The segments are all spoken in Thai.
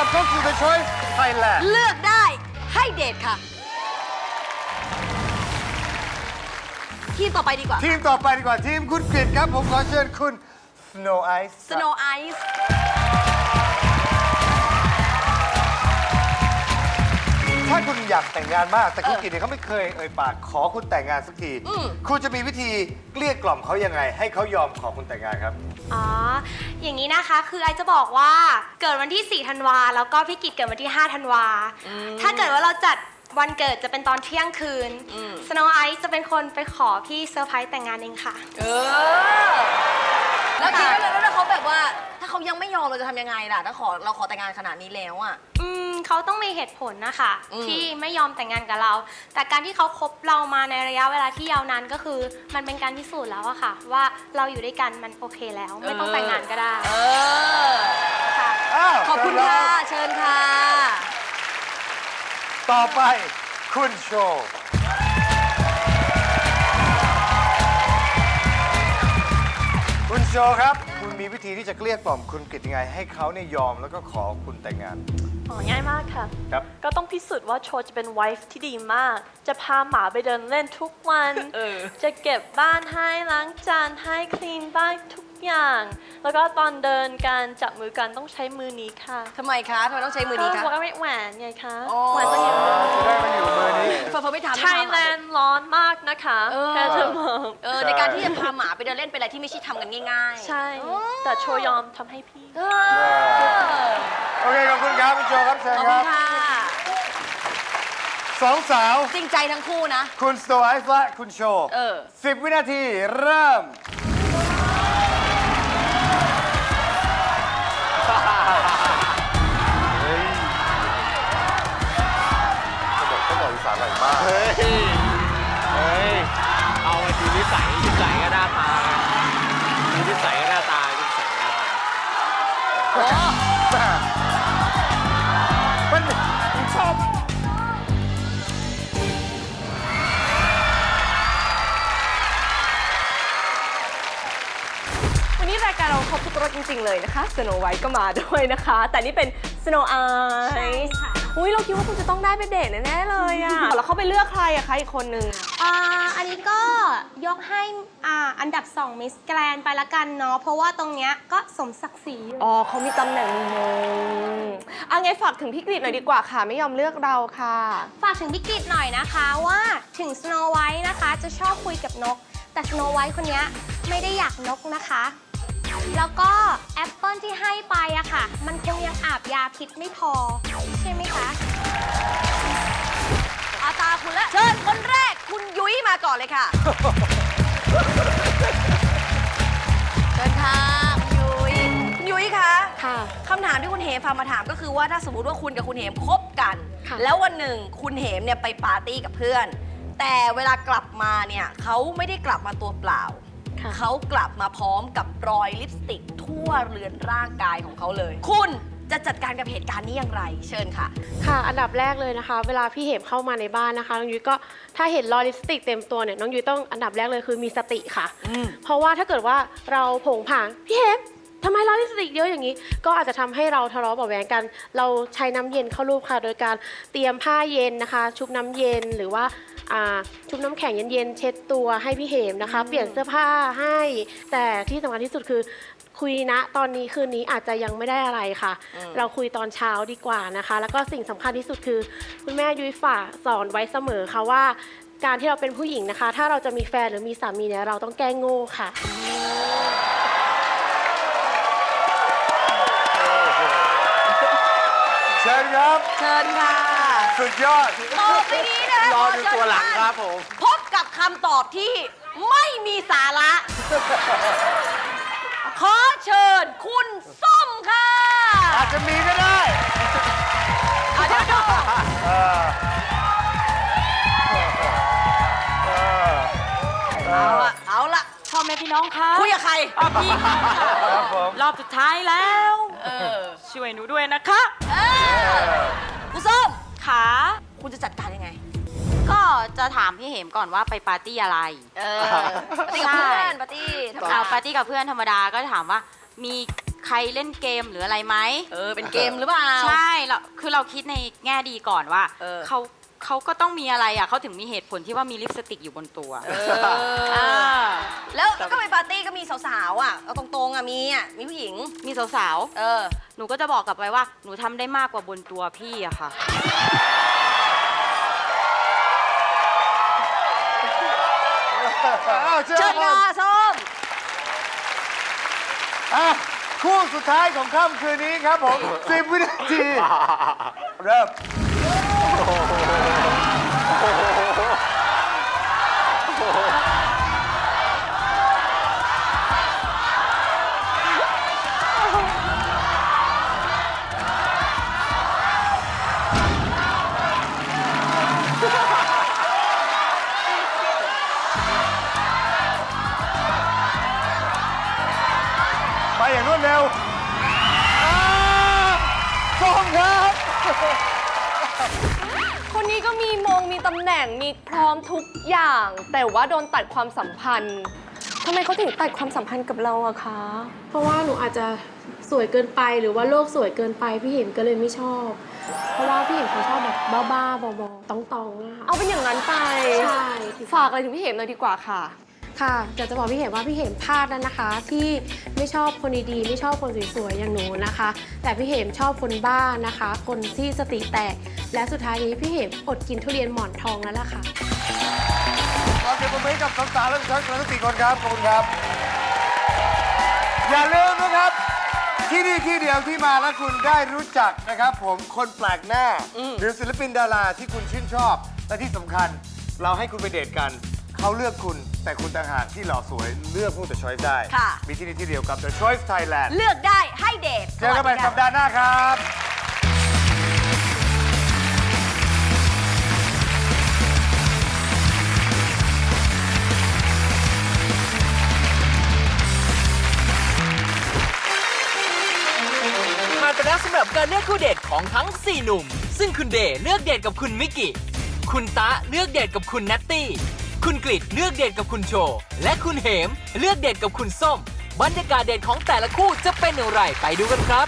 ลับเข้าสู่ The Choice Thailand เลือกได้ให้เดทค่ะ ทีมต่อไปดีกว่า ทีมต่อไปดีกว่าทีมคุณกฤษครับ ผมขอเชิญคุณ Snow Ice ครับ Snow Ice ถ้าคุณอยากแต่งงานมาก แต่คุณกฤษเนี่ยเขาไม่เคยเอ่ยปากขอคุณแต่งงานสักทีอืมคุณจะมีวิธีเกลี้ยกล่อมเขายังไง ให้เขายอมขอคุณแต่งงานครับ อ๋อ อย่างนี้นะคะ คือไอจะบอกว่าเกิดวันที่ 4 ธันวา แล้วก็พี่กิจเกิดวันที่ 5 ธันวาถ้าเกิดว่าเราจัดวันเกิดจะเป็นตอนเที่ยงคืนสโนว์ไอซ์จะเป็นคนไปขอพี่เซอร์ไพรส์แต่งงานเองค่ะ เออ แล้วคิดว่าแล้วถ้าเขาแบบว่า ถ้าเขายังไม่ยอมเราจะทำยังไงล่ะ ถ้าขอเราขอแต่งงานขนาดนี้แล้วอะ อืม เขาต้องมีเหตุผลนะคะอืม ที่ไม่ยอมแต่งงานกับเรา แต่การที่เขาคบเรามาในระยะเวลาที่ยาวนานก็คือ มันเป็นการพิสูจน์แล้วอะค่ะ ว่าเราอยู่ด้วยกันมันโอเคแล้ว ไม่ต้องแต่งงานก็ได้เออ ค่ะอ้าวขอบคุณค่ะ เชิญค่ะ ต่อไปคุณโชว์ คุณโชว์ครับ คุณมีวิธีที่จะเกลี้ยกล่อมคุณกฤษยังไง ให้เขาเนี่ยยอมแล้วก็ขอคุณแต่งงาน อ๋อง่ายมากค่ะ ครับ ก็ต้องพิสูจน์ว่าโชว์จะเป็นไวฟ์ที่ดีมาก จะพาหมาไปเดินเล่นทุกวัน เออ จะเก็บบ้านให้ล้างจานให้คลีนบ้านทุกอย่าง แล้วก็ตอนเดินกันจับมือกันต้องใช้มือนี้ค่ะทำไมคะทำไมต้องใช้มือนี้คะ ก็แหวนแหวนไงคะอ๋อ แหวนต้องอยู่จะได้มาอยู่มือนี้ เฟิร์นเฟิร์นไม่ทำไทไม่ยทำแลอะนด์ร้อนมากนะคะเออแค่จะบอกเออในการที่จะพาหมาไปเดินเล่นเป็นอะไรที่ไม่ใช่ทำกันง่ายๆใช่ แต่โชว์ยอมทำให้พี่ เออโอเคขอบคุณครับคุณโชว์ครับเชิญขอบคคุรัณบค่ะ สองสาว จริงใจทั้งคู่นะ คุณสโตไอซ์และคุณโชว์เออ สิบวินาทีเริ่มเฮ้ยเขาบอกเขาบอกอีสานอร่อยมาก เฮ้ย เฮ้ย เอามาดูนิสัยนิสัยก็หน้าตาดูนิสัยก็หน้าตาดูนิสัยก็หน้าตามัน บวันนี้รายการเราครบทุกรสจริง ๆ เลยนะคะ Snow White ก็มาด้วยนะคะ แต่นี่เป็น Snow Ice ค่ะ อุ้ยเราคิดว่าคุณจะต้องได้เป็นเดทแน่ๆเลยอะ แล้วเขาไปเลือกใครอะคะอีกคนนึงอะ อ่าอันนี้ก็ยกให้อ่าอันดับ2มิสแกรนไปละกันเนาะเพราะว่าตรงเนี้ยก็สมศักดิ์ศรีอยู่ อ๋อเขามีตำแหน่งมงอะไงฝากถึงพี่กรีดหน่อยดีกว่าค่ะ ไม่ยอมเลือกเราค่ะ ฝากถึงพี่กิตหน่อยนะคะว่าถึงสโนไวท์นะคะจะชอบคุยกับนก แต่สโนไวท์คนเนี้ยไม่ได้อยากนกนะคะ แล้วก็แอปเปิลที่ให้ไปอะค่ะ มันคงยังอาบยาพิษไม่พอ ใช่ไหมคะอาตา คุณละเชิญคนแรกคุณยุ้ยมาก่อนเลยค่ะ เชิญค่ะคุณยุ้ยคุณยุ้ยคะค่ะ คำถามที่คุณเหมพามาถามก็คือว่าถ้าสมมติว่าคุณกับคุณเหมคบกัน ค่ะ แล้ววันหนึ่งคุณเหมเนี่ยไปปาร์ตี้กับเพื่อน แต่เวลากลับมาเนี่ยเขาไม่ได้กลับมาตัวเปล่า ค่ะ เขากลับมาพร้อมกับรอยลิปสติกทั่วเรือนร่างกายของเขาเลย คุณ จะจัดการกับเหตุการณ์นี้อย่างไร เชิญค่ะ ค่ะ อันดับแรกเลยนะคะ เวลาพี่เหมเข้ามาในบ้านนะคะ น้องยุ้ยก็ถ้าเห็นรอยลิปสติกเต็มตัวเนี่ย น้องยุ้ยต้องอันดับแรกเลยคือมีสติค่ะเพราะว่าถ้าเกิดว่าเราโผงผางพี่เหมทำไมรอยลิปสติกเยอะอย่างนี้ ก็อาจจะทำให้เราทะเลาะเบาะแวงกัน เราใช้น้ำเย็นเข้ารูปค่ะ โดยการเตรียมผ้าเย็นนะคะ ชุบน้ำเย็นหรือว่าอ่า ชุบน้ำแข็งเย็นๆเช็ดตัวให้พี่เหมนะคะ เปลี่ยนเสื้อผ้าให้ แต่ที่สำคัญที่สุดคือคุยนะตอนนี้คืนนี้อาจจะยังไม่ได้อะไรค่ะ เราคุยตอนเช้าดีกว่านะคะ แล้วก็สิ่งสำคัญที่สุดคือ คุณแม่ยุ้ยฝากสอนไว้เสมอค่ะว่า การที่เราเป็นผู้หญิงนะคะ ถ้าเราจะมีแฟนหรือมีสามีเนี่ยเราต้องแก้โง่ค่ะเชิญครับ เชิญค่ะ สุดยอดต่อไปนี้ นะรอดูตัวหลังครับผม พบกับคำตอบที่ไม่มีสาระ ขอเชิญคุณส้มค่ะอาจจะมีก็ได้เอาเดี๋ยวดูเออเออเอาละเอาละพ่อแม่พี่น้องคะคุยกับใครอะพี่ค่ะครับผมรอบสุดท้ายแล้ว เออ ช่วยหนูด้วยนะคะเออคุณส้มขา คุณจะจัดการยังไงก็ จะถามพี่เหมก่อนว่าไปปาร์ตี้อะไรเออปาร์ตี้กับเพื่อนปาร์ตี้ธรรมดาเอาปาร์ตี้กับเพื่อนธรรมดาก็ถามว่ามีใครเล่นเกมหรืออะไรไหมเออเป็นเกมหรือเปล่า ใช่เราคือเราคิดในแง่ดีก่อนว่าเออ เขาเขาก็ต้องมีอะไรอะเขาถึงมีเหตุผลที่ว่ามีลิปสติกอยู่บนตัวเออแล้วก็ไปปาร์ตี้ก็มีสาวๆอะเอาตรงๆอะมีอะมีผู้หญิง มีสาวเออ ๆหนูก็จะบอกกลับไปว่าหนูทำได้มากกว่าบนตัวพี่อะค่ะ อ้าวเชิเชิญญครัค่ะบส้ม อะคู่สุดท้ายของค่ำคืนนี้ครับผมสิบวินาที เริ่มไป คนนี้ก็มีมงมีตำแหน่งมีพร้อมทุกอย่าง แต่ว่าโดนตัดความสัมพันธ์ทำไมเขาถึงตัดความสัมพันธ์กับเราอะคะ เพราะว่าหนูอาจจะสวยเกินไปหรือว่าโลกสวยเกินไปพี่เห็มก็เลยไม่ชอบ เพราะว่าพี่เห็มเขาชอบแบบบ้าๆบอๆตองๆอะค่ะเอาเป็นอย่างนั้นไป ใช่ ฝากอะไรถึงพี่เหมหน่อยดีกว่าค่ะ ค่ะจะจะบอกพี่เห็มว่าพี่เห็มพลาดแล้วนะคะ ที่ไม่ชอบคนดีๆไม่ชอบคนสวยๆอย่างหนูนะคะ แต่พี่เห็มชอบคนบ้านะคะ คนที่สติแตก และสุดท้ายนี้พี่เห็มอดกินทุเรียนหมอนทองแล้วล่ะค่ะขอเสียงปรบมือให้กับสาวๆและผู้ชายทั้งสี่คนครับขอบคุณครับ อย่าลืมนะครับ ที่นี่ที่เดียวที่มาแล้วคุณได้รู้จักนะครับ ผมคนแปลกหน้า หรือศิลปินดาราที่คุณชื่นชอบ และที่สำคัญ เราให้คุณไปเดทกัน เขาเลือกคุณ แต่คุณต่างหากที่หล่อสวยเลือกผู้แต่ช้อยได้ ค่ะ มีที่นี่ที่เดียวกับ The Choice Thailand เลือกได้ให้เดทเจอกันใหม่สวัสดีสัค่ะปดาห์หน้าครับผ่านไปแล้วสำหรับการเลือกคู่เดทของทั้ง 4 หนุ่ม ซึ่งคุณเดย์เลือกเดทกับคุณมิกกี้ คุณตะเลือกเดทกับคุณนัตตี้ คุณกริดเลือกเดทกับคุณโช และคุณเหม เลือกเดทกับคุณส้ม บรรยากาศเดทของแต่ละคู่จะเป็นอย่างไรไปดูกันครับ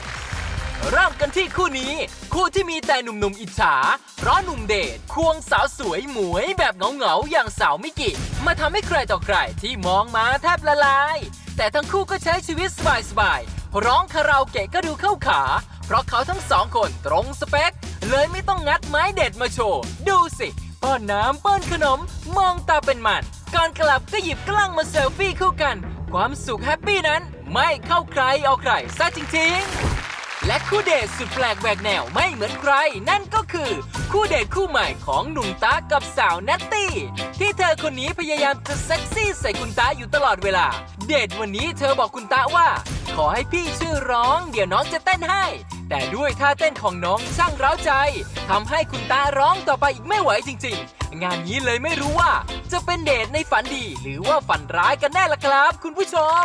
เริ่มกันที่คู่นี้ คู่ที่มีแต่หนุ่มๆอิจฉา เพราะหนุ่มเดทควงสาวสวยหมวยแบบเหงาๆอย่างสาวมิกิ มาทำให้ใครต่อใครที่มองมาแทบละลาย แต่ทั้งคู่ก็ใช้ชีวิตสบายๆร้องคาราโอเกะก็ดูเข้าขา เพราะเขาทั้งสองคนตรงสเปคเลยไม่ต้องงัดไม้เด็ดมาโชว์ ดูสิ ป้อนน้ำป้อนขนม มองตาเป็นมันก่อนกลับก็หยิบกล้องมาเซลฟี่คู่กัน ความสุขแฮปปี้นั้น ไม่เข้าใครเอาใครซะจริงๆ และคู่เดทสุดแปลกแหวกแนวไม่เหมือนใคร นั่นก็คือ คู่เดทคู่ใหม่ของหนุ่มตากับสาวนัตตี้ ที่เธอคนนี้พยายามจะเซ็กซี่ใส่คุณตาอยู่ตลอดเวลา เดทวันนี้เธอบอกคุณตาว่า ขอให้พี่ช่วยร้อง เดี๋ยวน้องจะเต้นให้ แต่ด้วยท่าเต้นของน้องช่างเร้าใจทำให้คุณตาร้องต่อไปอีกไม่ไหวจริง ๆ งานนี้เลยไม่รู้ว่า จะเป็นเดทในฝันดี หรือว่าฝันร้ายกันแน่ล่ะครับ คุณผู้ชม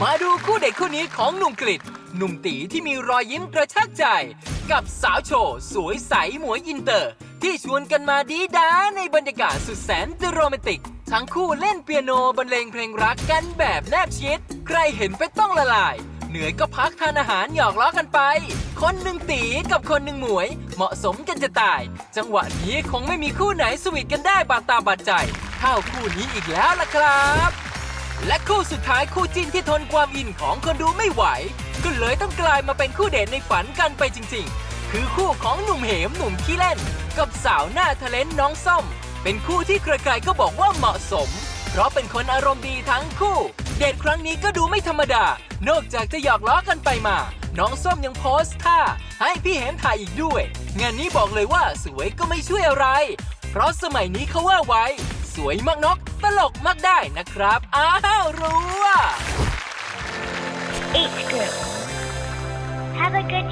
มาดูคู่เด็กคู่นี้ของหนุ่มกฤษหนุ่มตีที่มีรอยยิ้มกระชากใจ กับสาวโชว์สวยใสหมวยอินเตอร์ ที่ชวนกันมาดีด้าในบรรยากาศสุดแสนจะโรแมนติก ทั้งคู่เล่นเปียโนบรรเลงเพลงรักกันแบบแนบชิด ใครเห็นไปต้องละลาย เหนื่อยก็พักทานอาหารหยอกล้อกันไป คนหนึ่งตีกับคนหนึ่งหมวย เหมาะสมกันจะตาย จังหวะนี้คงไม่มีคู่ไหนสวีทกันได้บาดตาบาดใจเท่าคู่นี้อีกแล้วล่ะครับ และคู่สุดท้ายคู่จิ้นที่ทนความอินของคนดูไม่ไหว ก็เลยต้องกลายมาเป็นคู่เดทในฝันกันไปจริง ๆ คือคู่ของหนุ่มเหมหนุ่มขี้เล่น กับสาวหน้าทะเลนน้องส้ม เป็นคู่ที่ใครๆก็บอกว่าเหมาะสม เพราะเป็นคนอารมณ์ดีทั้งคู่ เดทครั้งนี้ก็ดูไม่ธรรมดา นอกจากจะหยอกล้อกันไปมา น้องส้มยังโพสต์ท่าให้พี่เหมถ่ายอีกด้วย งานนี้บอกเลยว่าสวยก็ไม่ช่วยอะไร เพราะสมัยนี้เขาว่าไว้ สวยมากนกตลกมากได้นะครับ อ้าวรู้ว่า H group. Have a good